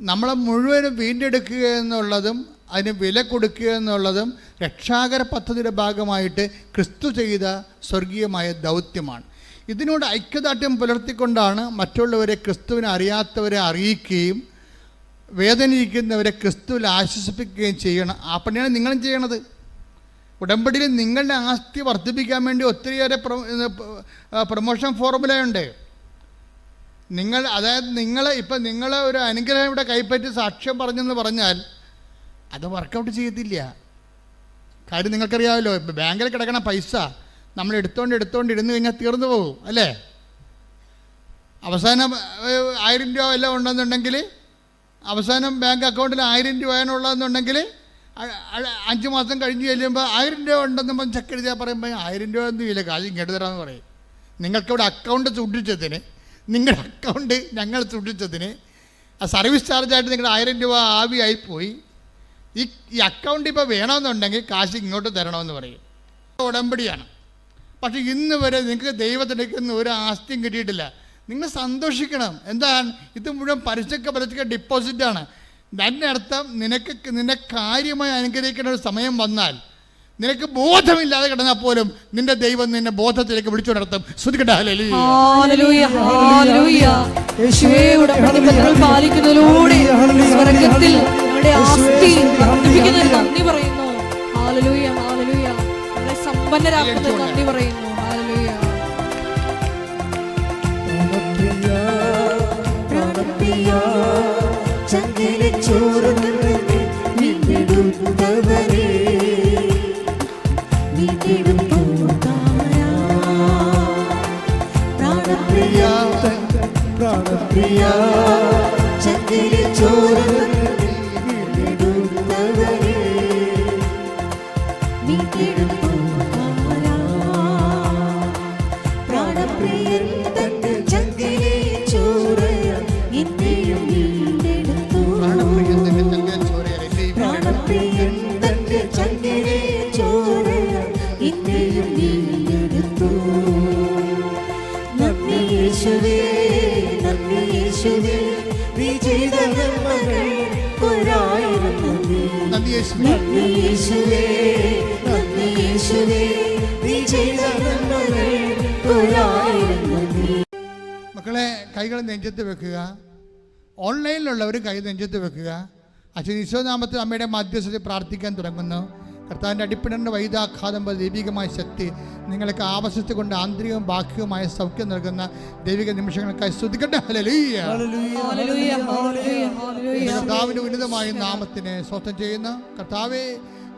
നമ്മളെ മുഴുവനും വീണ്ടെടുക്കുക എന്നുള്ളതും അതിന് വില കൊടുക്കുക എന്നുള്ളതും രക്ഷാകര പദ്ധതിയുടെ ഭാഗമായിട്ട് ക്രിസ്തു ചെയ്ത സ്വർഗീയമായ ദൗത്യമാണ്. ഇതിനോട് ഐക്യദാർഢ്യം പുലർത്തിക്കൊണ്ടാണ് മറ്റുള്ളവരെ ക്രിസ്തുവിനെ അറിയാത്തവരെ അറിയിക്കുകയും വേദനിക്കുന്നവരെ ക്രിസ്തുവിൽ ആശ്വസിപ്പിക്കുകയും ചെയ്യണം ആ പണിയാണ് നിങ്ങളും ചെയ്യണത്. ഉടമ്പടിയിൽ നിങ്ങളുടെ ആസ്തി വർദ്ധിപ്പിക്കാൻ വേണ്ടി ഒത്തിരിയേറെ പ്രൊമോഷൻ ഫോർമുലയുണ്ട്. നിങ്ങൾ അതായത് നിങ്ങൾ ഇപ്പം നിങ്ങളെ ഒരു അനുഗ്രഹം ഇവിടെ കൈപ്പറ്റി സാക്ഷ്യം പറഞ്ഞെന്ന് പറഞ്ഞാൽ അത് വർക്കൗട്ട് ചെയ്യത്തില്ല. കാര്യം നിങ്ങൾക്കറിയാമല്ലോ ഇപ്പം ബാങ്കിൽ കിടക്കണ പൈസ നമ്മൾ എടുത്തോണ്ട് എടുത്തോണ്ട് ഇരുന്ന് കഴിഞ്ഞാൽ തീർന്നു പോകും അല്ലേ? അവസാനം ആയിരം രൂപ എല്ലാം ഉണ്ടെന്നുണ്ടെങ്കിൽ അവസാനം ബാങ്ക് അക്കൗണ്ടിൽ ആയിരം രൂപയാണ് ഉള്ളതെന്നുണ്ടെങ്കിൽ അ- അ- അഞ്ച് മാസം കഴിഞ്ഞ് ചെല്ലുമ്പോൾ ആയിരം രൂപ ഉണ്ടെന്ന് പറഞ്ഞ് ചെക്ക് എഴുതിയാൽ പറയുമ്പോൾ ആയിരം രൂപ ഒന്നും ഇല്ല കാശ് ഇങ്ങോട്ട് തരാമെന്ന് പറയും. നിങ്ങൾക്കിവിടെ അക്കൗണ്ട് സൂക്ഷിച്ചതിന് നിങ്ങളുടെ അക്കൗണ്ട് ഞങ്ങൾ സൂക്ഷിച്ചതിന്. ആ സർവീസ് ചാർജായിട്ട് നിങ്ങളുടെ ആയിരം രൂപ ആവിയായിപ്പോയി ഈ ഈ അക്കൗണ്ട് ഇപ്പോൾ വേണമെന്നുണ്ടെങ്കിൽ കാശ് ഇങ്ങോട്ട് തരണമെന്ന് പറയും. ഉടമ്പടിയാണ്. പക്ഷേ ഇന്ന് വരെ നിങ്ങൾക്ക് ദൈവത്തിനേക്കൊന്നും ഒരു ആസ്തിയും കിട്ടിയിട്ടില്ല. നിങ്ങൾ സന്തോഷിക്കണം. എന്താണ്? ഇത് മുഴുവൻ പലിശക്ക പലിശക്ക ഡിപ്പോസിറ്റാണ് അതിന്റെ അർത്ഥം നിനക്ക് നിന്നെ കാര്യമായി അനുഗ്രഹിക്കേണ്ട ഒരു സമയം വന്നാൽ നിനക്ക് ബോധമില്ലാതെ കിടന്നാൽ പോലും നിന്റെ ദൈവം നിന്നെ ബോധത്തിലേക്ക് ഉടമ്പടി ബന്ധങ്ങൾ പാലിക്കുന്നതിലൂടെ സ്വർഗത്തിൽ ഞങ്ങളുടെ ആസ്തി വർദ്ധിപ്പിക്കുന്നതിന് നന്ദി പറയുന്നു. ഹാലലൂയ ഹാലലൂയ ഞങ്ങളെ സമ്പന്നരാക്കുന്നത് നന്ദി പറയുന്നു. ഹാലലൂയ ചങ്കിലെ ചോറ് വീണ്ടെടുത്തവരെ He ഓൺലൈനിലുള്ളവർ കൈ നെഞ്ചത്ത് വെക്കുക. അച്ഛൻ ഈശോനാമത്തിൽ അമ്മയുടെ മധ്യസ്ഥത്തിൽ പ്രാർത്ഥിക്കാൻ തുടങ്ങുന്നു. കർത്താവിന്റെ അടിപ്പിടേണ്ട വൈദാഘാതം പോലെ ദൈവികമായ ശക്തി നിങ്ങൾക്ക് ആവശ്യത്തെ കൊണ്ട് ആന്തരികവും ബാഹ്യവുമായ സൗഖ്യം നൽകുന്ന ദൈവിക നിമിഷങ്ങൾക്കായി സ്തുതിക്കട്ടെ. കർത്താവിന്റെ ഉന്നതമായ നാമത്തിനെ സ്വത്തം ചെയ്യുന്ന. കർത്താവെ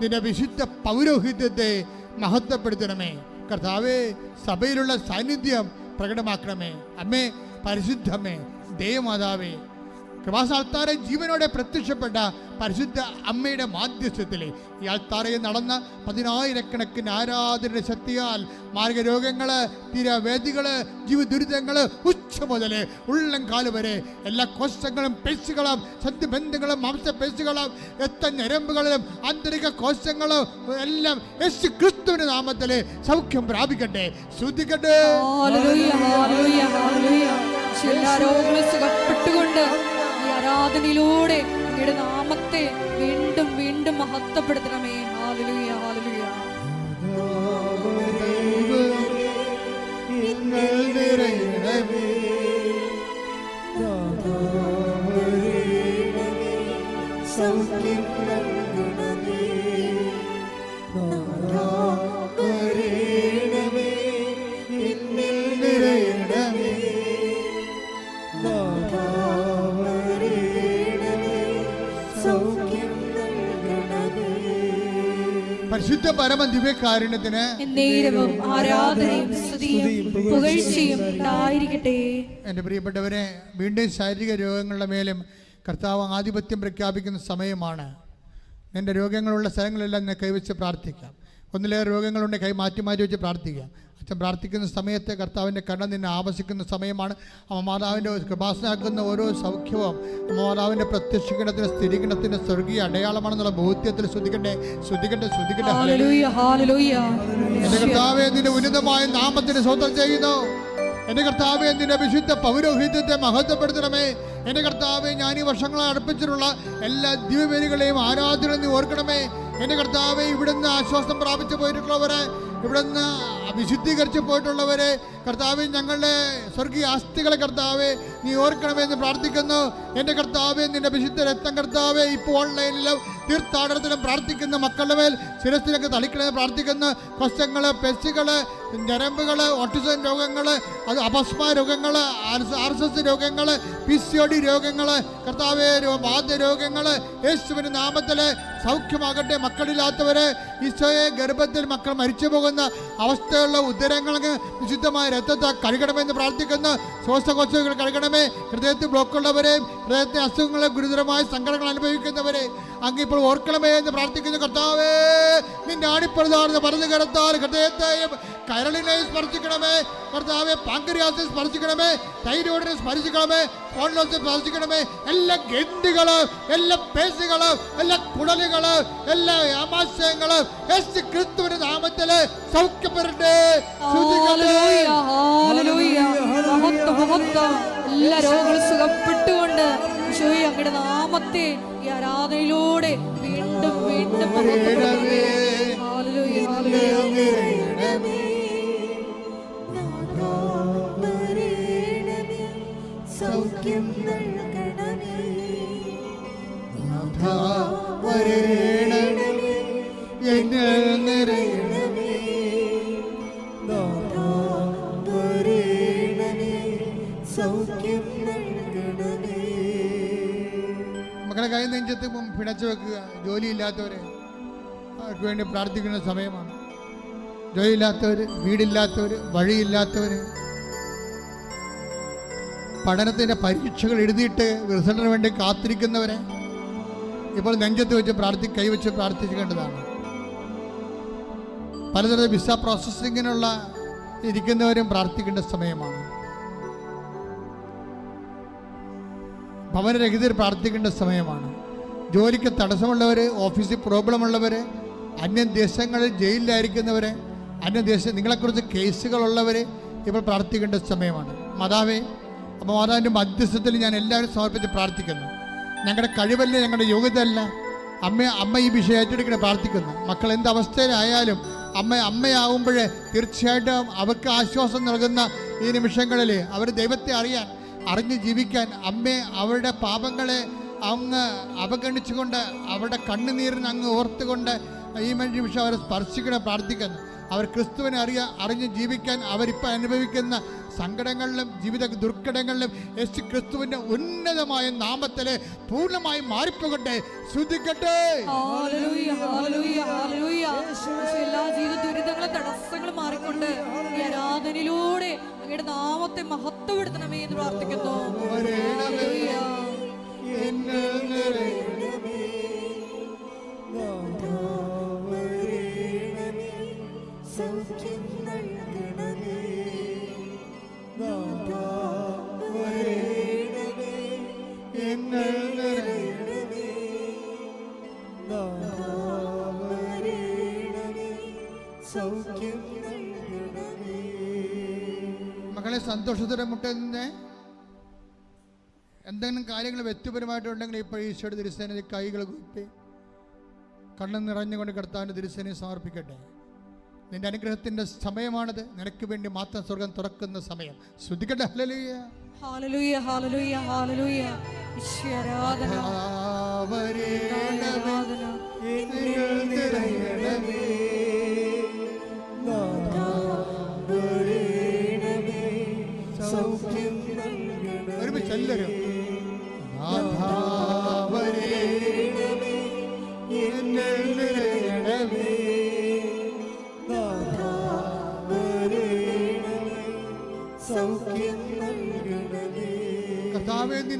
നിന്റെ വിശുദ്ധ പൗരോഹിത്യത്തെ മഹത്വപ്പെടുത്തണമേ. കർത്താവെ സഭയിലുള്ള സാന്നിധ്യം പ്രകടമാക്കണമേ. അമ്മേ പരിശുദ്ധമേ ദേവമാതാവേ കൃപാസാൽത്താരെ ജീവനോടെ പ്രത്യക്ഷപ്പെട്ട പരിശുദ്ധ അമ്മയുടെ മാധ്യസ്ഥത്തിലെ ഈ ആൾത്താറയിൽ നടന്ന പതിനായിരക്കണക്കിന് ആരാധനയുടെ ശക്തിയാൽ മാർഗരോഗങ്ങൾ തീരവേദികൾ ജീവദുരിതങ്ങൾ ഉച്ച മുതൽ ഉള്ളം കാൽ വരെ എല്ലാ കോശങ്ങളും പേശികളും സന്ധിബന്ധങ്ങളും മാംസപേശികളും എത്ത ഞരമ്പുകളിലും ആന്തരിക കോശങ്ങളും എല്ലാം യേശു ക്രിസ്തുവിന്റെ നാമത്തിൽ സൗഖ്യം പ്രാപിക്കട്ടെ. ശ്രദ്ധിക്കട്ടെ എല്ലാ രോഗങ്ങളും സുഖപ്പെട്ടുകൊണ്ട് ആരാധനയിലൂടെ അങ്ങയുടെ നാമത്തെ വീണ്ടും വീണ്ടും മഹത്വപ്പെടുത്തണമേ. പരിശുദ്ധ പരമ ദിവ്യകാരുണ്യത്തിന് എന്നേരവും ആരാധനയും സ്തുതിയും പുകഴ്ചയും ഉണ്ടായിരിക്കട്ടെ. എന്റെ പ്രിയപ്പെട്ടവരെ വീണ്ടും ശാരീരിക രോഗങ്ങളുടെ മേലും കർത്താവ് ആധിപത്യം പ്രഖ്യാപിക്കുന്ന സമയമാണ്. നിന്റെ രോഗങ്ങളുള്ള സ്ഥലങ്ങളെല്ലാം എന്നെ കൈവച്ച് പ്രാർത്ഥിക്കാം. ഒന്നിലേറെ രോഗങ്ങളുണ്ട് കൈ മാറ്റി മാറ്റി വെച്ച് പ്രാർത്ഥിക്കുക. അച്ഛൻ പ്രാർത്ഥിക്കുന്ന സമയത്ത് കർത്താവിന്റെ കണ്ണ നിന്നെ ആവശിക്കുന്ന സമയമാണ്. അമ്മ മാതാവിന്റെ കൃപാസനാക്കുന്ന ഓരോ സൗഖ്യവും അമ്മ മാതാവിന്റെ പ്രത്യക്ഷീകരണത്തിന് സ്ഥിരീകരണത്തിന് സ്വർഗീയ അടയാളമാണെന്നുള്ള ബോധ്യത്തിൽ ശ്രദ്ധിക്കട്ടെ ശ്രദ്ധിക്കട്ടെ ശ്രദ്ധിക്കട്ടെ കർത്താവെ നിന്റെ ഉന്നതമായ നാമത്തിന് സ്വന്തം ചെയ്യുന്നു. എന്റെ കർത്താവെ നിന്റെ വിശുദ്ധ പൗരോഹിത്യത്തെ മഹത്വപ്പെടുത്തണമേ. എന്റെ കർത്താവെ ഞാൻ ഈ വർഷങ്ങളെ അർപ്പിച്ചിട്ടുള്ള എല്ലാ ദിവ്യവേദികളെയും ആരാധന നീ ഓർക്കണമേ. എന്റെ കർത്താവെ ഇവിടുന്ന് ആശ്വാസം പ്രാപിച്ചു പോയിട്ടുള്ളവരെ ഇവിടുന്ന് വിശുദ്ധീകരിച്ച് പോയിട്ടുള്ളവരെ കർത്താവെ ഞങ്ങളുടെ സ്വർഗീയ ആസ്തികളെ കർത്താവെ നീ ഓർക്കണമെന്ന് പ്രാർത്ഥിക്കുന്നു. എന്റെ കർത്താവെ നിന്റെ വിശുദ്ധ രക്തം കർത്താവെ ഇപ്പോൾ ഓൺലൈനിലും തീർത്ഥാടനത്തിലും പ്രാർത്ഥിക്കുന്ന മക്കളുടെ മേൽ ശിരസിലൊക്കെ തളിക്കണമെന്ന് പ്രാർത്ഥിക്കുന്നു. കൊശങ്ങൾ പെസ്റ്റുകൾ ഞരമ്പുകൾ ഓട്ടിസം രോഗങ്ങൾ അത് അപസ്മ രോഗങ്ങൾ ആർ എസ് എസ് രോഗങ്ങൾ പി സി ഒ ഡി രോഗങ്ങൾ കർത്താവെ വാദ്യ രോഗങ്ങൾ യേശുവിന്റെ നാമത്തിൽ സൗഖ്യമാകട്ടെ. മക്കളില്ലാത്തവർ ഈശോയെ ഗർഭത്തിൽ മക്കൾ മരിച്ചു പോകുന്ന അവസ്ഥയുള്ള ഉദരങ്ങൾക്ക് വിശുദ്ധമായ രക്തത്തെ കഴുകണമെന്ന് പ്രാർത്ഥിക്കുന്നു ശ്വാസകോശങ്ങൾ കഴുകണമേ. ഹൃദയത്തിൽ ബ്ലോക്കുള്ളവരെയും ഹൃദയത്തെ അസുഖങ്ങളെ ഗുരുതരമായ സങ്കടങ്ങൾ അനുഭവിക്കുന്നവരെ അങ്ങ് ഇപ്പോൾ ഓർക്കണമേ എന്ന് പ്രാർത്ഥിക്കുന്നു കർത്താവേ നിന്റെ ആണിപ്രധാന പറഞ്ഞു കിടത്താൽ ഹൃദയത്തെയും കരളിനെയും സ്പർശിക്കണമേ. കർത്താവെ പാങ്കരിയാസിനെ സ്പർശിക്കണമേ തൈരോടിനെ സ്പർശിക്കണമേ സ്പോണ്ടിലോസിനെ സ്പർശിക്കണമേ. എല്ലാ ഗന്ധികളും എല്ലാ പേശികളും എല്ലാ കുടലുകളും എല്ലാ ആമാശയങ്ങളും യേശു ക്രിസ്തുവിന്റെ നാമത്തിൽ സൗഖ്യപ്പെടട്ടെ. എല്ലാ രോഗങ്ങളും ഈശോയെ അങ്ങയുടെ നാമത്തെ ഈ ആരാധനയിലൂടെ വീണ്ടും വീണ്ടും. ഹാലലൂയ സൗഖ്യം നൽകണമേ. നാഥാ വരേണമേ. എന്നിൽ നിറയണമേ. നാഥാ വരേണമേ. സൗഖ്യം മക്കളെ കൈ നെഞ്ചത്ത് പിണച്ചു വെക്കുക. ജോലിയില്ലാത്തവരെ അവർക്ക് വേണ്ടി പ്രാർത്ഥിക്കുന്ന സമയമാണ്. ജോലിയില്ലാത്തവർ വീടില്ലാത്തവർ വഴിയില്ലാത്തവർ പഠനത്തിന്റെ പരീക്ഷകൾ എഴുതിയിട്ട് റിസൾട്ടിന് വേണ്ടി കാത്തിരിക്കുന്നവരെ ഇപ്പോൾ നെഞ്ചത്ത് വെച്ച് പ്രാർത്ഥി കൈവച്ച് പ്രാർത്ഥിക്കേണ്ടതാണ്. പലതരം വിസ പ്രോസസ്സിങ്ങിനുള്ള ഇരിക്കുന്നവരും പ്രാർത്ഥിക്കേണ്ട സമയമാണ്. ഭവനരഹിതർ പ്രാർത്ഥിക്കേണ്ട സമയമാണ്. ജോലിക്ക് തടസ്സമുള്ളവർ ഓഫീസിൽ പ്രോബ്ലമുള്ളവർ അന്യദേശങ്ങളിൽ ജയിലിലായിരിക്കുന്നവർ അന്യദേശ നിങ്ങളെക്കുറിച്ച് കേസുകളുള്ളവർ ഇപ്പോൾ പ്രാർത്ഥിക്കേണ്ട സമയമാണ്. മാതാവേ അപ്പോൾ മാതാവിന്റെ മധ്യസ്ഥത്തിൽ ഞാൻ എല്ലാവരും സമർപ്പിച്ച് പ്രാർത്ഥിക്കുന്നു. ഞങ്ങളുടെ കഴിവല്ല ഞങ്ങളുടെ യോഗ്യതയല്ല. അമ്മ അമ്മ ഈ വിഷയം ഏറ്റെടുക്കണ പ്രാർത്ഥിക്കുന്നു. മക്കൾ എന്ത് അവസ്ഥയിലായാലും അമ്മ അമ്മയാവുമ്പോഴേ തീർച്ചയായിട്ടും അവർക്ക് ആശ്വാസം നൽകുന്ന ഈ നിമിഷങ്ങളിൽ അവർ ദൈവത്തെ അറിയാൻ അറിഞ്ഞ് ജീവിക്കാൻ അമ്മേ അവരുടെ പാപങ്ങളെ അങ്ങ് അവഗണിച്ചുകൊണ്ട് അവരുടെ കണ്ണുനീരിന് അങ്ങ് ഓർത്തുകൊണ്ട് ഈ നിമിഷം അവരെ സ്പർശിക്കണം പ്രാർത്ഥിക്കുന്നു. അവർ ക്രിസ്തുവിനെ അറിയാൻ അറിഞ്ഞ് ജീവിക്കാൻ അവരിപ്പോൾ അനുഭവിക്കുന്ന സങ്കടങ്ങളിലും ജീവിത ദുർഘടങ്ങളിലും യേശു ക്രിസ്തുവിന്റെ ഉന്നതമായ നാമത്തിലെ പൂർണമായി മാറിപ്പോകട്ടെ ശ്രദ്ധിക്കട്ടെ. എല്ലാ ജീവിത ദുരിതങ്ങളും തടസ്സങ്ങളും മാറിക്കൊണ്ട് ഈ ആരാധനയിലൂടെ അങ്ങയുടെ നാമത്തെ മഹത്വപ്പെടുത്തണമേ എന്ന് പ്രാർത്ഥിക്കുന്നു. എന്നിൽ നിറയണമേ. മക്കളെ സന്തോഷത്തോടെ മുട്ടുന്ന. എന്തെങ്കിലും കാര്യങ്ങൾ വ്യക്തിപരമായിട്ടുണ്ടെങ്കിൽ ഇപ്പോൾ ഈശോയുടെ തിരുസേന കൈകൾ കുപ്പി കണ്ണു നിറഞ്ഞുകൊണ്ട് കിടത്താന്റെ തിരുസേനയെ സമർപ്പിക്കട്ടെ. നിന്റെ അനുഗ്രഹത്തിന്റെ സമയമാണിത്. നിനക്ക് വേണ്ടി മാത്രം സ്വർഗം തുറക്കുന്ന സമയം. ശ്രദ്ധിക്കട്ടെ. ഹല്ലേലൂയ. ഹല്ലേലൂയ, ഹല്ലേലൂയ, ഹല്ലേലൂയ. ഈശോയെ ആരാധന എന്നിൽ നിറയണമേ. സൗഖ്യം നൽകണമേ. ഒരുമിച്ച് എല്ലാവരും. നാഥാ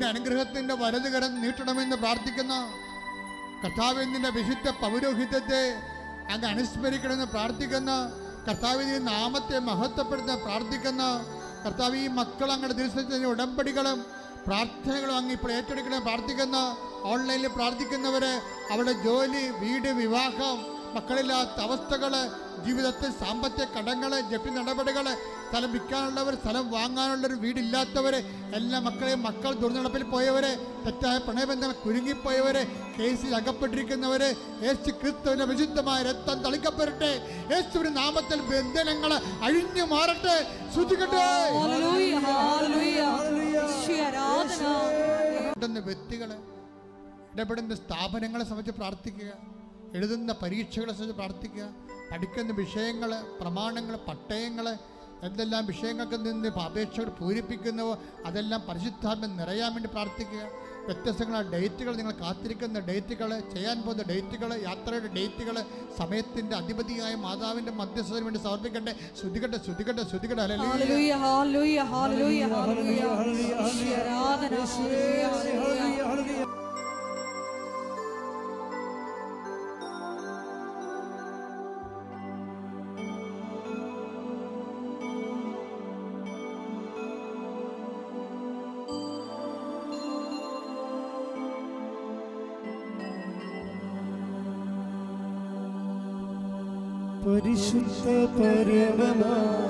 നിന്റെ അനുഗ്രഹത്തിന്റെ വലത് കരം നീട്ടണമെന്ന് പ്രാർത്ഥിക്കുന്ന കർത്താവ് നിന്റെ വിശുദ്ധ പൗരോഹിത്യത്തെ അങ്ങ് അനുസ്മരിക്കണമെന്ന് പ്രാർത്ഥിക്കുന്ന കർത്താവ് ഈ നാമത്തെ മഹത്വപ്പെടുത്താൻ പ്രാർത്ഥിക്കുന്ന കർത്താവ് ഈ മക്കൾ അങ്ങയുടെ ദിവസത്തിന്റെ ഉടമ്പടികളും പ്രാർത്ഥനകളും അങ്ങ് ഇപ്പോൾ ഏറ്റെടുക്കണമെന്ന് പ്രാർത്ഥിക്കുന്ന ഓൺലൈനിൽ പ്രാർത്ഥിക്കുന്നവരെ അവരുടെ ജോലി വീട് വിവാഹം മക്കളില്ലാത്ത അവസ്ഥകൾ ജീവിതത്തിൽ സാമ്പത്തിക കടങ്ങൾ ജപ്തി നടപടികൾ സ്ഥലം വിൽക്കാനുള്ളവർ സ്ഥലം ഒരു വീടില്ലാത്തവർ എല്ലാ മക്കളെയും മക്കൾ ദുർനടപ്പിൽ പോയവരെ തെറ്റായ പ്രണയബന്ധങ്ങൾ കുരുങ്ങിപ്പോയവരെ കേസിൽ അകപ്പെട്ടിരിക്കുന്നവരെ യേശു ക്രിസ്തുവിന്റെ വിശുദ്ധമായ രക്തം തളിക്കപ്പെടട്ടെ. യേശുവിന്റെ നാമത്തിൽ ബന്ധനങ്ങൾ അഴിഞ്ഞു മാറട്ടെ. ഇടപെടുന്ന വ്യക്തികളെ ഇടപെടുന്ന സ്ഥാപനങ്ങളെ സംബന്ധിച്ച് പ്രാർത്ഥിക്കുക. എഴുതുന്ന പരീക്ഷകളെ സംബന്ധിച്ച് പ്രാർത്ഥിക്കുക പഠിക്കുന്ന വിഷയങ്ങൾ പ്രമാണങ്ങൾ പട്ടയങ്ങൾ എന്തെല്ലാം വിഷയങ്ങൾക്ക് നിന്ന് അപേക്ഷകൾ പൂരിപ്പിക്കുന്നവോ അതെല്ലാം പരിശുദ്ധാത്മ നിറയാൻ വേണ്ടി പ്രാർത്ഥിക്കുക. വ്യത്യസ്തങ്ങളായ ഡേറ്റുകൾ നിങ്ങൾ കാത്തിരിക്കുന്ന ഡേറ്റുകൾ ചെയ്യാൻ പോകുന്ന ഡേറ്റുകൾ യാത്രയുടെ ഡേറ്റുകൾ സമയത്തിന്റെ അധിപതിയായ മാതാവിന്റെ മധ്യസ്ഥതിന് വേണ്ടി സമർപ്പിക്കട്ടെ. ശ്രുതികട്ടെ ശ്രുതികട്ടെ ശ്രുതികട്ടെ ഹല്ലേലൂയ. परमना